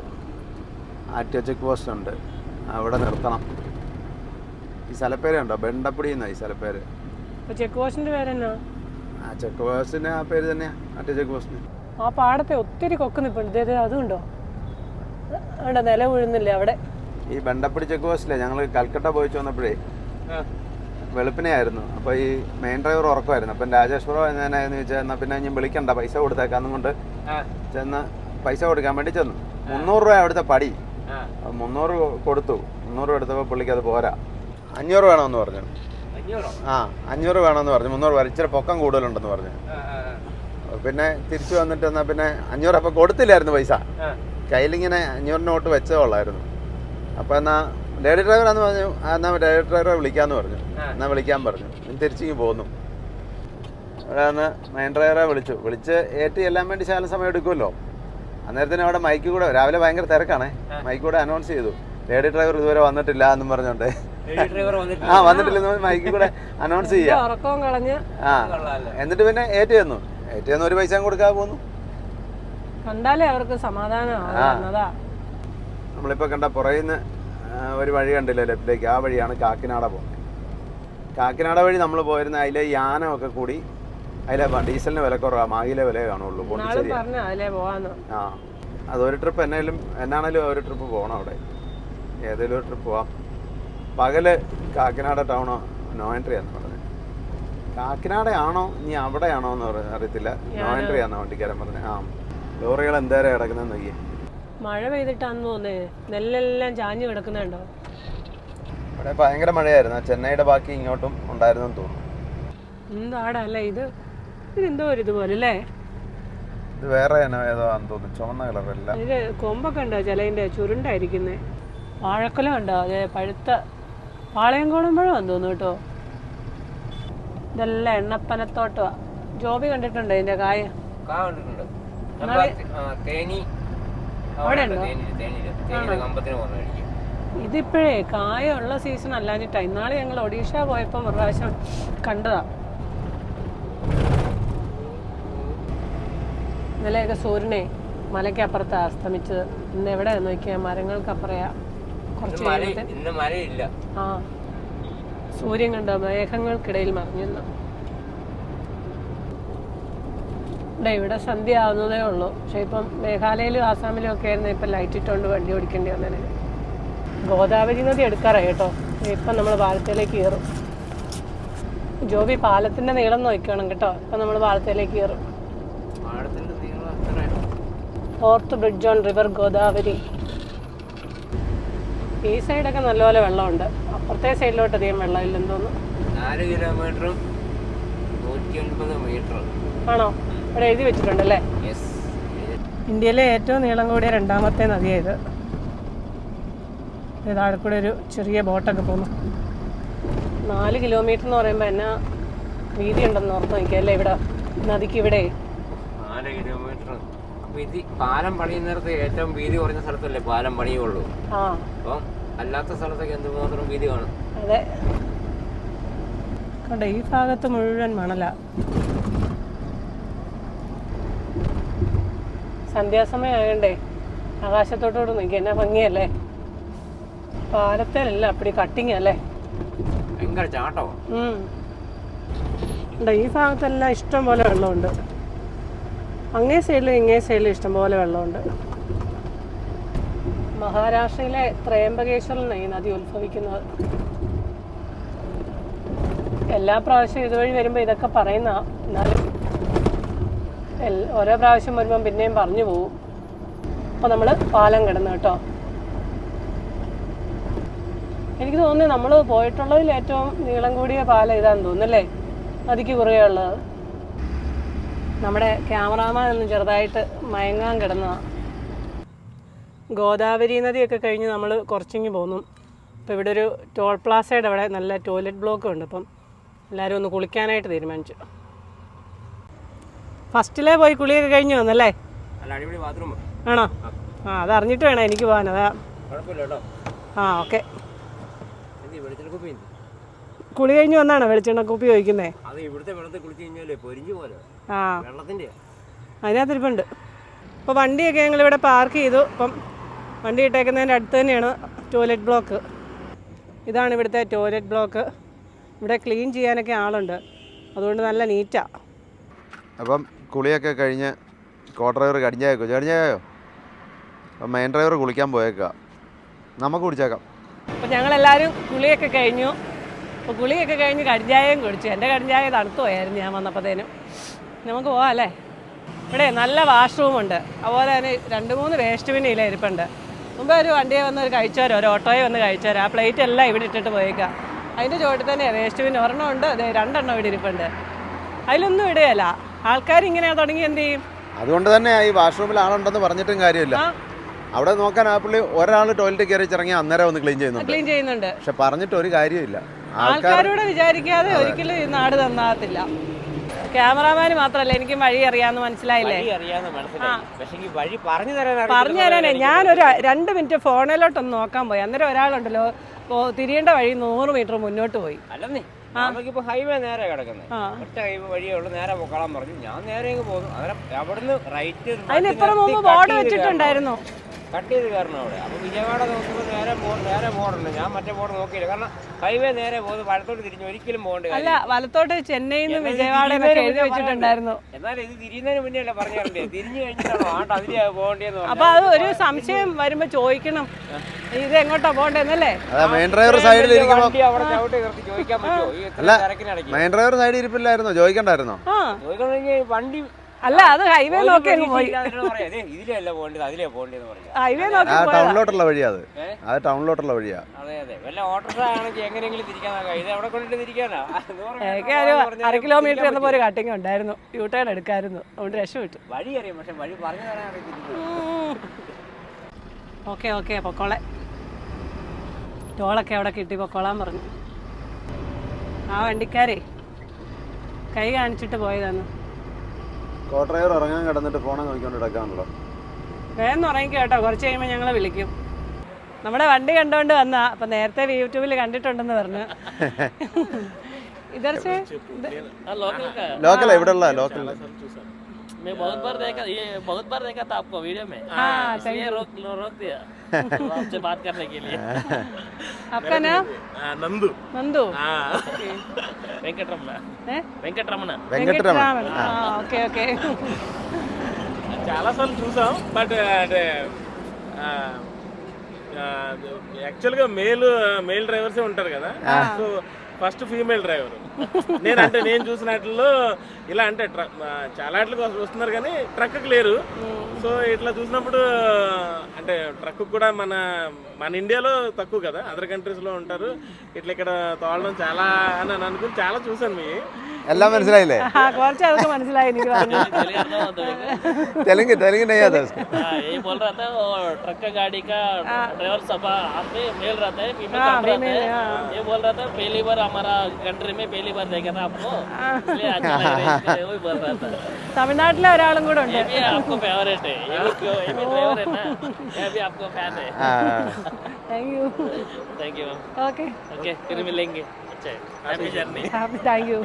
ആറ്റ ചെക്ക് പോസ്റ്റ് ഉണ്ട്. അവിടെ നിർത്തണം. ഈ സ്ഥലപ്പേര് കണ്ടോ? ബെണ്ടപ്പടി എന്നാ ഈ സ്ഥലപ്പേര്. ചെക്ക് പോസ്റ്റിന്റെ പേരെന്നാ? ആ ചെക്ക് പോസ്റ്റിന് ആ പേര് തന്നെയാ ആറ്റ ചെക്ക് പോസ്റ്റിന്. ആ പാടത്തെ ഒത്തിരി കൊക്ക് നിപ്പുണ്ട്. അതുണ്ടോ? അവിടെ നില വീഴുന്നില്ല അവിടെ? ഈ ബെണ്ടപ്പടി ചെക്ക് പോസ്റ്റിലെ ഞങ്ങൾ കൽക്കട്ട പോയി വന്നപ്പോഴേ വെളുപ്പിനെയായിരുന്നു. അപ്പോൾ ഈ മെയിൻ ഡ്രൈവർ ഉറക്കമായിരുന്നു. അപ്പം രാജേശ്വരോ എന്നാ എന്നാന്ന് ചോദിച്ചാൽ എന്നാൽ പിന്നെ ഞാൻ വിളിക്കണ്ട പൈസ കൊടുത്തേക്കാന്നും കൊണ്ട് ചെന്ന് പൈസ കൊടുക്കാൻ വേണ്ടി ചെന്നു. മുന്നൂറ് രൂപ അവിടുത്തെ പടി. അപ്പൊ മുന്നൂറ് കൊടുത്തു. മുന്നൂറ് രൂപ എടുത്തപ്പോൾ പുള്ളിക്ക് അത് പോരാ. അഞ്ഞൂറ് വേണമെന്ന് പറഞ്ഞു. ആ അഞ്ഞൂറ് വേണമെന്ന് പറഞ്ഞു. മുന്നൂറ് രൂപ ഇച്ചിരി പൊക്കം കൂടുതലുണ്ടെന്ന് പറഞ്ഞു. പിന്നെ തിരിച്ചു വന്നിട്ട് എന്നാൽ പിന്നെ അഞ്ഞൂറ് അപ്പം കൊടുത്തില്ലായിരുന്നു പൈസ. കയ്യിലിങ്ങനെ അഞ്ഞൂറ് നോട്ട് വെച്ചേ ഉള്ളായിരുന്നു. അപ്പോൾ എന്നാൽ ലേഡി ഡ്രൈവറാന്ന് പറഞ്ഞു. എന്നാ എന്നാൽ ലേഡി ഡ്രൈവറെ വിളിക്കാമെന്ന് പറഞ്ഞു എന്നാൽ വിളിക്കാൻ പറഞ്ഞു. ഞാൻ തിരിച്ചിങ്ങ് പോന്നു. അവിടെ നിന്ന് മെയിൻ ഡ്രൈവറെ വിളിച്ചു. വിളിച്ച് ഏറ്റി എല്ലാം വേണ്ടി ശാലം സമയം എടുക്കുമല്ലോ. അന്നേരത്തിന് അവിടെ മൈക്ക് കൂടെ രാവിലെ ഭയങ്കര തിരക്കാണേ. മൈക്ക് കൂടെ അനൗൺസ് ചെയ്തു. ലേഡി ഡ്രൈവർ ഇതുവരെ വന്നിട്ടില്ല എന്നും പറഞ്ഞോണ്ട്. ആ വന്നിട്ടില്ലെന്ന് മൈക്ക് കൂടെ അനൗൺസ് ചെയ്യാം. ആ. എന്നിട്ട് പിന്നെ ഏറ്റു തന്നു ഏറ്റു തന്നു ഒരു പൈസ കൊടുക്കാതെ പോന്നു. കണ്ടാലേ അവർക്ക് സമാധാനം നമ്മളിപ്പോ നമ്മളിപ്പോൾ കണ്ട പുറയുന്ന ഒരു വഴി കണ്ടില്ലേ ലെഫ്റ്റിലേക്ക്? ആ വഴിയാണ് കാക്കിനാട പോകുന്നത്. കാക്കിനാട വഴി നമ്മൾ പോയിരുന്ന അതിലെ യാനമൊക്കെ കൂടി അതിലെ ഡീസലിന് വില കുറവാണ് മാഗിയിലെ വില കാണുള്ളൂ. പോണ്ടിച്ചേരി ആ. അതൊരു ട്രിപ്പ് എന്നാലും എന്നാണേലും ഒരു ട്രിപ്പ് പോകണം അവിടെ. ഏതെങ്കിലും ഒരു ട്രിപ്പ് പോവാം. പകൽ കാക്കിനാട ടൗണോ നോ എൻട്രി ആണ് പറഞ്ഞത് കാക്കിനാടയാണോ? ഇനി അവിടെയാണോ എന്ന് അറിയത്തില്ല. നോ എൻട്രി ആണ് വണ്ടിക്കാരൻ പറഞ്ഞത് ആ. ലോറികൾ എന്തേരം കിടക്കുന്നത് നോക്കി മഴ പെയ്തിട്ടാന്ന് തോന്നേ നെല്ലെല്ലാം ചാഞ്ഞു കിടക്കുന്നുണ്ടോ? ഇവിടെ ഭയങ്കര മഴയായിരുന്നു. ചെന്നൈയുടെ ബാക്കി ഇങ്ങോട്ടും ഉണ്ടായിരുന്നു തോന്നുന്നു. എന്താടല്ലേ ഇത്? ഇതെന്തോ ഒരു ഇതുപോലെ അല്ലേ? ഇത് വേറെ ഇനം തോന്നുന്നു. ചുവന്ന കളറല്ല. ഇത് കൊമ്പൊക്കെ ഉണ്ടോ ചിലതിന്റെ ചുരുണ്ടായിരിക്കുന്നേ? വാഴക്കൊല ഉണ്ടോ? അതെ പഴുത്ത പാളയംകോടൻ പഴമാണെന്ന് തോന്നുന്നു കേട്ടോ. ഇതെല്ലാം എണ്ണപ്പനത്തോട്ടമാ ജോബി കണ്ടിട്ടുണ്ടോ ഇതിന്റെ കായ? അവിടെ ഉണ്ട്. ഇതിപ്പോഴേ കായുള്ള സീസൺ അല്ലാഞ്ഞിട്ടാ ഇന്നാളെ ഞങ്ങൾ ഒഡീഷ പോയപ്പോൾ ഒരു പ്രാവശ്യം കണ്ടതാ. ഇന്നലെയൊക്കെ സൂര്യനെ മലയ്ക്കപ്പുറത്ത് അസ്തമിച്ചത്. ഇന്ന് എവിടെ നോക്കിയാൽ മരങ്ങൾക്കപ്പുറയാ കുറച്ച് മഴയില്ല. ആ. സൂര്യൻ കണ്ടോ? മേഘങ്ങൾക്കിടയിൽ മറിഞ്ഞിരുന്നു ഇവിടെ ഇവിടെ സന്ധ്യ ആവുന്നതേ ഉള്ളൂ. പക്ഷെ ഇപ്പം മേഘാലയയിലും ആസാമിലും ഒക്കെ ആയിരുന്നു ഇപ്പം ലൈറ്റ് ഇട്ടുകൊണ്ട് വണ്ടി ഓടിക്കേണ്ടി വന്നതിന് ഗോദാവരി നദി എടുക്കാറായി കേട്ടോ. ഇപ്പം നമ്മൾ പാലത്തിലേക്ക് കയറും. ജോബി പാലത്തിന്റെ നീളം നോക്കണം കേട്ടോ. ഇപ്പം നമ്മൾ പാലത്തിലേക്ക് കയറും? Fourth bridge on river Godavari. ഈ സൈഡൊക്കെ നല്ലപോലെ വെള്ളമുണ്ട്. അപ്പുറത്തെ സൈഡിലോട്ട് അധികം വെള്ളമില്ലെന്ന് തോന്നുന്നു. നാല് കിലോമീറ്ററും നൂറ്റി ഒൻപത് മീറ്റർ ആണോ? ഇവിടെ എഴുതി വെച്ചിട്ടുണ്ടല്ലേ? അല്ലേ ഇന്ത്യയിലെ ഏറ്റവും നീളം കൂടിയ രണ്ടാമത്തെ നദിയായത്. താഴെ കൂടെ ഒരു ചെറിയ ബോട്ടൊക്കെ പോകുന്നു. നാല് കിലോമീറ്റർ എന്ന് പറയുമ്പോൾ എന്നാ വീതി ഉണ്ടെന്ന് ഓർത്ത് നോക്കിയല്ലേ ഇവിടെ? നദിക്ക് ഇവിടെ. ഇത് പാലം പണിയുന്നിടത്ത് ഏറ്റവും വീതി കുറഞ്ഞ സ്ഥലത്തല്ലേ പാലം പണിയുള്ളൂ? ആ. അപ്പം അല്ലാത്ത സ്ഥലത്തൊക്കെ എന്തുമാത്രം വീതി കാണും? അതെ. കണ്ടോ ഈ ഭാഗത്ത് മുഴുവൻ മണല. സന്ധ്യാസമയം ആയണ്ടേ ആകാശത്തോട്ടോട് നിൽക്കുക എന്നാ ഭംഗിയല്ലേ? പാലത്തേലല്ല അപ്പടി കട്ടിങ് അല്ലേ? ഭയങ്കര ചാട്ടോ ഈ ഭാഗത്തെല്ലാം ഇഷ്ടം പോലെ വെള്ളമുണ്ട്. അങ്ങേ സൈഡിലും ഇങ്ങേ സൈഡിലും ഇഷ്ടംപോലെ വെള്ളമുണ്ട്. മഹാരാഷ്ട്രയിലെ ത്രയംബകേശ്വറിലാണ് ഈ നദി ഉത്ഭവിക്കുന്നത്. എല്ലാ പ്രാവശ്യവും ഇതുവഴി വരുമ്പോൾ ഇതൊക്കെ പറയുന്ന എന്നാലും ഓരോ പ്രാവശ്യം വരുമ്പം പിന്നെയും പറഞ്ഞു പോവും. അപ്പോൾ നമ്മൾ പാലം കിടന്നു കേട്ടോ. എനിക്ക് തോന്നുന്നു നമ്മൾ പോയിട്ടുള്ളതിൽ ഏറ്റവും നീളം കൂടിയ പാലം ഇതാണെന്ന് തോന്നുന്നല്ലേ നദിക്ക് കുറേ ഉള്ളത്. നമ്മുടെ ക്യാമറാമാൻ ഒന്ന് ചെറുതായിട്ട് മയങ്ങാൻ കിടന്നതാണ് ഗോദാവരി നദിയൊക്കെ കഴിഞ്ഞ് നമ്മൾ കുറച്ചിങ്ങ് പോന്നു. അപ്പോൾ ഇവിടെ ഒരു ടോൾ പ്ലാസയുടെ അവിടെ നല്ല ടോയ്ലറ്റ് ബ്ലോക്കും ഉണ്ട്. അപ്പം എല്ലാവരും ഒന്ന് കുളിക്കാനായിട്ട് തീരുമാനിച്ചു. ഫസ്റ്റിലേ പോയി കുളിയൊക്കെ കഴിഞ്ഞു വന്നല്ലേ? ആണോ? ആ അത് അറിഞ്ഞിട്ട് വേണം എനിക്ക് പോകാൻ. അതാ. ആ ഓക്കെ എന്ത് വെളിച്ചെണ്ണ കുപ്പി എന്ത് കുളി കഴിഞ്ഞ് വന്നാണോ വെളിച്ചെണ്ണ കുപ്പി ചോദിക്കുന്നേ അത് ഇവിടുത്തെ വെള്ളത്തിൽ കുളിച്ച് കഴിഞ്ഞാലേ പൊരിഞ്ഞു പോലെ ആ. വെള്ളത്തിന്റെ അതിനകത്തിരിപ്പുണ്ട്. അപ്പോൾ വണ്ടിയൊക്കെ ഞങ്ങൾ ഇവിടെ പാർക്ക് ചെയ്തു. അപ്പം വണ്ടി ഇട്ടേക്കുന്നതിന്റെ അടുത്ത് തന്നെയാണ് ടോയ്ലറ്റ് ബ്ലോക്ക് ഇതാണ് ഇവിടുത്തെ ടോയ്ലറ്റ് ബ്ലോക്ക് ഇവിടെ ക്ലീൻ ചെയ്യാനൊക്കെ ആളുണ്ട്. അതുകൊണ്ട് നല്ല നീറ്റാ അപ്പം കുളിയൊക്കെ കഴിഞ്ഞ് കോ ഡ്രൈവർ കടിഞ്ഞായോ? കടിഞ്ഞായോ? അപ്പം മെയിൻ ഡ്രൈവർ കുളിക്കാൻ പോയേക്കാം നമുക്ക് കുടിച്ചേക്കാം. അപ്പം ഞങ്ങളെല്ലാവരും കുളിയൊക്കെ കഴിഞ്ഞു. അപ്പോൾ ഗുളിയൊക്കെ കഴിഞ്ഞ് കടിഞ്ചായയും കുടിച്ചു. എന്റെ കടിഞ്ചായ തണുത്തു പോയായിരുന്നു ഞാൻ വന്നപ്പോഴത്തേനും നമുക്ക് പോവാം അല്ലേ? ഇവിടെ നല്ല വാഷ്റൂമുണ്ട് അതുപോലെ തന്നെ രണ്ട് മൂന്ന് വേസ്റ്റ് ബിന്നില്ല ഇരിപ്പുണ്ട്. മുമ്പ് ഒരു വണ്ടിയെ വന്ന് ഒരു കഴിച്ചവരോ ഒരു ഓട്ടോയെ വന്ന് കഴിച്ചവരോ ആ പ്ലേറ്റ് എല്ലാം ഇവിടെ ഇട്ടിട്ട് പോയേക്കാം. അതിന്റെ ചുവട്ടിൽ തന്നെ വേസ്റ്റ് ബിൻ ഒരെണ്ണം ഉണ്ട് അതെ രണ്ടെണ്ണം ഇവിടെ ഇരിപ്പുണ്ട്. അതിലൊന്നും ഇടുകയല്ല ആൾക്കാർ ഇങ്ങനെ തുടങ്ങി എന്ത് ചെയ്യും? അതുകൊണ്ട് തന്നെ ഈ വാഷ്റൂമിൽ ആളുണ്ടെന്ന് പറഞ്ഞിട്ടും കാര്യമില്ല. അവിടെ നോക്കാൻ ആ പുള്ളി ഒരാൾ ടോയ്ലറ്റ് കയറി ഇറങ്ങി അന്നേരം ഒന്ന് ക്ലീൻ ചെയ്യുന്നുണ്ട്. ക്ലീൻ ചെയ്യുന്നുണ്ട്. പക്ഷെ പറഞ്ഞിട്ട് ഒരു കാര്യമില്ല ആൾക്കാരോട് വിചാരിക്കാതെ ഒരിക്കലും ഈ നാട് നന്നാകത്തില്ല. ക്യാമറാമാന് മാത്രല്ല എനിക്ക് വഴി അറിയാന്ന് മനസ്സിലായില്ലേ? പറഞ്ഞു തരാനേ ഞാനൊരു രണ്ട് മിനിറ്റ് ഫോണിലോട്ടൊന്ന് നോക്കാൻ പോയി. അന്നേരം ഒരാളുണ്ടല്ലോ ഇപ്പോ തിരിയേണ്ട വഴി നൂറ് മീറ്റർ മുന്നോട്ട് പോയി. നമുക്കിപ്പോ ഹൈവേ നേരെ കിടക്കുന്നത് ഒറ്റ ഹൈവേ നേരെ പൊക്കോളാൻ പറഞ്ഞു. ഞാൻ നേരെ അവിടുന്ന് റൈറ്റ് അതിനിപ്പുറം മുമ്പ് ബോർഡ് വെച്ചിട്ടുണ്ടായിരുന്നു. കട്ട് ചെയ്ത് കയറണം അവിടെ. അപ്പൊ വിജയവാഡ നോക്കുമ്പോൾ നേരെ നേരെ പോകണം ഞാൻ മറ്റേ ബോർഡ് നോക്കിയില്ല. കാരണം ഹൈവേ നേരെ പോകുന്നത് വലത്തോട്ട് തിരിഞ്ഞ് ഒരിക്കലും പോകേണ്ട അല്ല വലത്തോട്ട് ചെന്നൈയിൽ നിന്ന് വിജയവാഡ എഴുതി വെച്ചിട്ടുണ്ടായിരുന്നു. എന്നാൽ ഇത് തിരിയുന്നതിന് മുന്നേ അല്ല പറഞ്ഞിട്ടുണ്ട് തിരിഞ്ഞു കഴിഞ്ഞിട്ടാണോ? ആണ്ട് അതിലെയാ പോകേണ്ടതെന്ന് അപ്പൊ അത് ഒരു സംശയം വരുമ്പോ ചോദിക്കണം. ഇത് എങ്ങോട്ടാ പോണ്ടേന്നല്ലേ അതാ മെയിൻ ഡ്രൈവർ സൈഡിൽ ഇരിക്കുമ്പോൾ വണ്ടി അവിടെ ചവിട്ടി നിർത്തി ചോദിക്കാൻ പറ്റുമോ? ഈ. തിരക്കിനിടയ്ക്ക്. മെയിൻ ഡ്രൈവർ സൈഡിൽ ഇരിപ്പില്ലായിരുന്നോ? ചോദിക്കണ്ടായിരുന്നോ? ആ. ചോദിക്കണമെങ്കിൽ വണ്ടി അല്ല അത് ഹൈവേ ഒരു നോക്കി അങ്ങ് പോയി. പ്രതീക്ഷയില്ലാതെ പറയാം, "ദേ, ഇതിലെയല്ല പോകേണ്ടത് അതിലേ ഹൈവേ നോക്കി ആ പോയതാ. ടൗണിലോട്ടുള്ള വഴിയാ അത്? അത് ടൗണിലോട്ടുള്ള വഴിയാ. അതെ അതെ. വല്ല ഓട്ടോറിക്ഷ ആണെങ്കിൽ എങ്ങനെയെങ്കിലും തിരിക്കാൻ ഇത് എവിടെ കൊണ്ടിട്ട് തിരിക്കാനാ? നൂറ് meter എനിക്ക് ഒരു ആണെന്ന് പറഞ്ഞാൽ അര കിലോമീറ്റർ തിരിക്കാൻ എന്നപ്പോ ഒരു കട്ടിങ് ഉണ്ടായിരുന്നു. യൂ ടേൺ എടുക്കായിരുന്നു. അതുകൊണ്ട് രക്ഷപ്പെട്ടു. പറ്റും. വഴി അറിയാം പക്ഷെ വഴി പറഞ്ഞു തരാൻ അറിയത്തില്ല. ഓക്കെ ഓക്കെ പൊക്കോളെ ടോളൊക്കെ അവിടെ കിട്ടി പൊക്കോളാൻ പറഞ്ഞു. ആ വണ്ടിക്കാരേ കൈ കാണിച്ചിട്ട് പോയതാണ് കോ ഡ്രൈവർ ഇറങ്ങാൻ കിടന്നിട്ട് ഫോണെ നോക്കിക്കൊണ്ട് കിടക്കാണല്ലോ വേഗം ഉറങ്ങി കേട്ടോ കുറച്ച് കഴിയുമ്പോൾ ഞങ്ങൾ വിളിക്കും നമ്മുടെ വണ്ടി കണ്ടുകൊണ്ട് വന്നാ അപ്പം നേരത്തെ യൂട്യൂബിൽ കണ്ടിട്ടുണ്ടെന്ന് പറഞ്ഞു ഇതർച്ചേ लोकल का ലോക്കൽ ഇവിടെ ഉള്ള ലോക്കൽ मैं बहुत बार देखा ये बहुत बार देखा था आपको वीडियो में हाँ, इसलिए रोक रोक दिया आपसे बात करने के लिए। आपका नाम? नंदू। नंदू? వెంకటరమణ వెంకటరమణ వెంకటరమణ ఓకే చాలా సార్లు చూసాం బట్ uh, అంటే యాక్చువల్గా మేల్ మేల్ డ్రైవర్సే ఉంటారు కదా. సో ఫస్ట్ ఫీమేల్ డ్రైవర్ నేను అంటే నేను చూసినట్లో ఇలా అంటే ట్ర- ఆ, చాలా వాటికి వస్తు- వస్తున్నారు కానీ ట్రక్కి లేరు సో ఇట్లా చూసినప్పుడు అంటే ట్రక్ కూడా మన మన ఇండియాలో తక్కువ కదా అదర్ కంట్రీస్లో ఉంటారు ఇట్లా ఇక్కడ తోలడం చాలా అని అని అనుకుని చాలా చూసాను మీ എല്ലാം മനസ്സിലായില്ലേ ആ കുറച്ച് അതൊക്കെ മനസ്സിലായി എനിക്ക് പറഞ്ഞു तेलंगाना तो തെലുങ്ക് തെലുങ്ക് നെയ്യാ हाँ यही बोल रहा था वो ट्रक का गाड़ी का ड्राइवर सब आप में मेल रहता है फीमेल हाँ, कम रहता female, है हाँ। ये बोल रहा था पहली बार हमारा कंट्री में पहली बार देखा था आपको इसलिए अच्छा लग रहा है इसलिए वही बोल रहा था തമിഴ്നാട്ടിലെ ഒരാളും കൂടെ ഉണ്ട് ये भी आपको फेवरेट है ये भी क्यों ये भी ड्राइवर है ना ये भी आपको फैन है ആ thank you thank you ma'am okay okay फिर मिलेंगे अच्छा happy journey happy thank you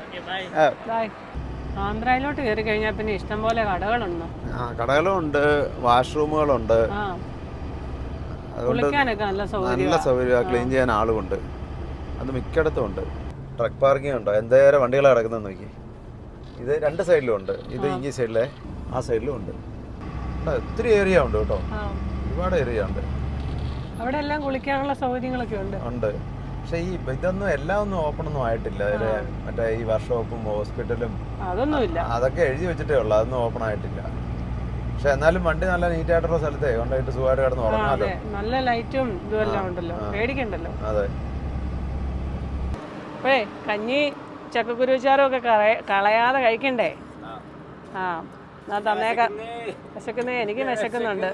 okay bye ആ, ബൈ ആന്ധ്രയിലോട്ട് കയറി കഴിഞ്ഞാൽ പിന്നെ ഇഷ്ടം പോലെ കടകളുണ്ടോ ആ കടകളും ഉണ്ട് വാഷ്റൂമുകളുണ്ട് ആ അതുകൊണ്ട് കുളിക്കാനൊക്കെ നല്ല നല്ല സൗകര്യം സൗകര്യം ക്ലീൻ ചെയ്യാൻ ആളുമുണ്ട് അത് മിക്കയിടത്തും ഉണ്ട് ട്രക്ക് പാർക്കിംഗ് ഉണ്ട് എന്തേരം വണ്ടികൾ കിടക്കുന്നത് നോക്കി ഇത് രണ്ട് സൈഡിലും ഉണ്ട്. ഇത് ഈ സൈഡിലെ ആ സൈഡിലും ഉണ്ട്. ഒത്തിരി ഏരിയ ഉണ്ട് കേട്ടോ. ഒരുപാട് ഏരിയ ഉണ്ട്. അവിടെ എല്ലാം കുളിക്കാനുള്ള സൗകര്യങ്ങളൊക്കെ ഉണ്ട്. ഉണ്ട്. പക്ഷെ ഈ ഇതൊന്നും എല്ലാം ഒന്നും ഓപ്പൺ ഒന്നും ആയിട്ടില്ല. അതിൽ മറ്റേ ഈ വർക്ക്ഷോപ്പും ഹോസ്പിറ്റലും അതൊന്നുമില്ല അതൊക്കെ എഴുതി വെച്ചിട്ടേ ഉള്ളൂ. അതൊന്നും ഓപ്പൺ ആയിട്ടില്ല. പക്ഷെ എന്നാലും വണ്ടി നല്ല നീറ്റ് ആയിട്ടുള്ള സ്ഥലത്തെ കൊണ്ടായിട്ട് സുഖമായിട്ട് കിടന്ന് ഉറങ്ങാമല്ലോ നല്ല ലൈറ്റും ഇതുമെല്ലാം ഉണ്ടല്ലോ. പേടിക്കണ്ടല്ലോ. അതെ. അപ്പോഴേ കഞ്ഞി കളയ- കളയാതെ കഴിക്കണ്ടേ? ആ എന്നാ തന്നേക്ക. വിശക്കുന്നേ. എനിക്ക് വിശക്കുന്നുണ്ട്.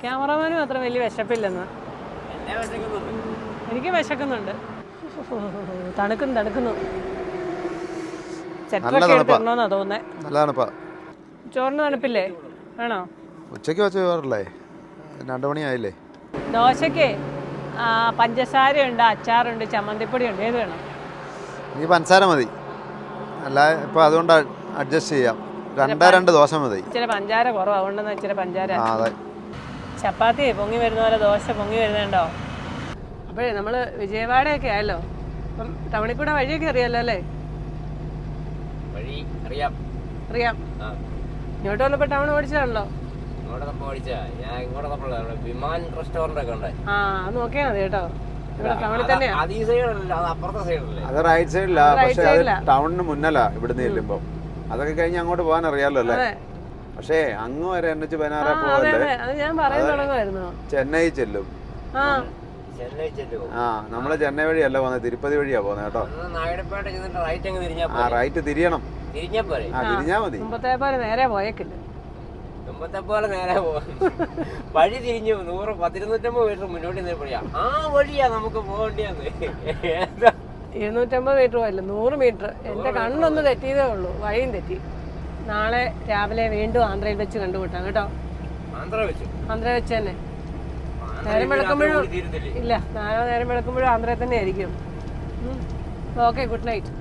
ക്യാമറമാനും അത്ര വലിയ വിശപ്പില്ലെന്ന്. എനിക്ക് വിശക്കുന്നുണ്ട്. തണുക്കുന്നു തണുക്കുന്നു. ചെറ്റൊക്കെ എടുത്തിടണമെന്നാ തോന്നേ ചോറിന് തണുപ്പില്ലേ? ആണോ? ഉച്ചയ്ക്ക് വെച്ച് ചോറല്ലേ? രണ്ട് മണിയായില്ലേ? ദോശയ്ക്ക് ആ, പഞ്ചസാരയുണ്ട് അച്ചാറുണ്ട് ചമ്മന്തിപ്പൊടിയുണ്ട്. ഏത് വേണം? നീ പഞ്ചസാര മതി. അല്ല ഇപ്പം അതുകൊണ്ട് അഡ്ജസ്റ്റ് ചെയ്യാം. രണ്ടേ രണ്ട് ദോശ മതി. ഇച്ചിരി പഞ്ചാര കുറവാണ് അതുകൊണ്ടെന്ന് ഇച്ചിരി പഞ്ചാര. ആ അതെ. ചപ്പാത്തി പൊങ്ങി വരുന്ന പോലെ ദോശ പൊങ്ങി വരുന്നുണ്ടോ? അപ്പോഴേ നമ്മൾ വിജയവാഡയൊക്കെ ആയല്ലോ. അപ്പം ടൗണിൽ കൂടെ വഴിയൊക്കെ അറിയാലോ അല്ലേ? വഴി അറിയാം. അറിയാം. ഇങ്ങോട്ട് വന്നപ്പോൾ ടൗൺ ഓടിച്ചതാണല്ലോ ഞാൻ ഇങ്ങോട്ട് വിമാൻ റെസ്റ്റോറന്റ് ഒക്കെ ഉണ്ട്. ആ അത് നോക്കിയാൽ മതി കേട്ടോ. അത് സൈഡല്ല സൈഡല്ലേ റൈറ്റ് സൈഡിലാ Right പക്ഷെ അത്. ടൗണിന് മുന്നലാ ഇവിടുന്ന് ചെല്ലുമ്പോ. അതൊക്കെ കഴിഞ്ഞ് അങ്ങോട്ട് പോകാൻ അറിയാലോ അല്ലേ? പക്ഷേ അങ്ങ് വരെ എൻ എച്ച് പതിനാറ് പോകല്ലേ ഞാൻ പറയാൻ തുടങ്ങുമായിരുന്നു ചെന്നൈ ചെല്ലും. ആ. നമ്മൾ ചെന്നൈ വഴിയല്ല പോകുന്നത് തിരുപ്പതി വഴിയാ പോകുന്നത് കേട്ടോ. അന്ന് നായകപ്പേട്ട റൈറ്റ് അങ്ങ് തിരിഞ്ഞാ ആ റൈറ്റ് തിരിയണം. തിരിഞ്ഞാ പോരെ? ആ തിരിഞ്ഞാ മതി. നേരെ പോയേക്കില്ല. മുമ്പത്തെ പോലെ നേരെ പോകും. വഴി തിരിഞ്ഞു നൂറ് പത്തിരുന്നൂറ്റമ്പത് മീറ്റർ മുന്നോട്ട് നിന്നപ്പോഴാ ആ വഴിയാ നമുക്ക് പോകേണ്ടിയെന്ന് ഏതാ? ഇരുന്നൂറ്റമ്പത് മീറ്റർ പോയില്ല നൂറ് മീറ്റർ. എന്റെ കണ്ണൊന്ന് തെറ്റിയതേ ഉള്ളൂ. വഴിയും തെറ്റി. നാളെ രാവിലെ വീണ്ടും ആന്ധ്രയിൽ വെച്ച് കണ്ടുമുട്ടാം കേട്ടോ. ആന്ധ്ര വെച്ചു? ആന്ധ്ര വെച്ച് തന്നെ. നേരം വെളുക്കുമ്പോഴും ഇല്ല നാളെ നേരം വെളുക്കുമ്പോഴും ആന്ധ്രയിൽ തന്നെ ആയിരിക്കും. Okay good night.